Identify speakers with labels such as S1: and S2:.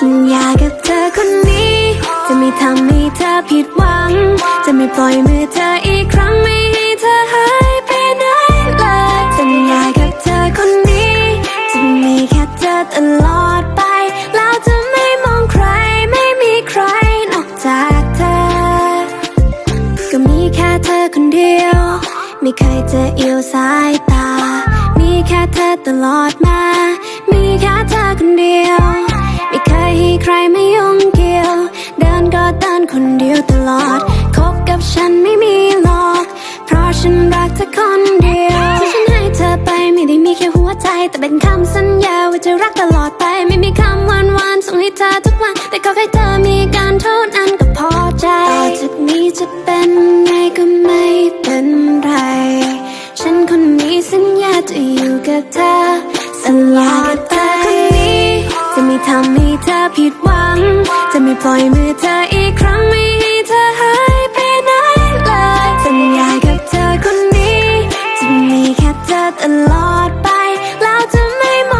S1: สัญญากับเธอคนนี้ จะไม่ทำให้เธอผิดหวัง จะไม่ปล่อยมือเธออีกครั้งไม่ให้เธอหายไปไหนเลยสัญญากับเธอคนนี้ จะมีแค่เธอตลอดไป แล้วจะไม่มองใครไม่มีใครนอกจากเธอ ก็มีแค่เธอคนเดียว ไม่เคยเจอเอียวสายตา มีแค่เธอตลอด ไม่ยุ่งเกี่ยว เดินก็เดินคนเดียวตลอด คบกับฉันไม่มีหลอก เพราะฉันรักเธอคนเดียว ที่ฉันให้เธอไปไม่ได้มีแค่หัวใจ แต่เป็นคำสัญญาว่าจะรักตลอดไป ไม่มีคำหวานหวานๆส่งให้เธอทุกวัน แต่ขอแค่เธอมีการเท่านั้นก็พอใจ ต่อจากนี้จะเป็นไงก็ไม่เป็นไร ฉันคนนี้สัญญาจะอยู่กับเธอ ทำให้เธอผิดหวัง จะไม่ปล่อยมือเธออีกครั้งไม่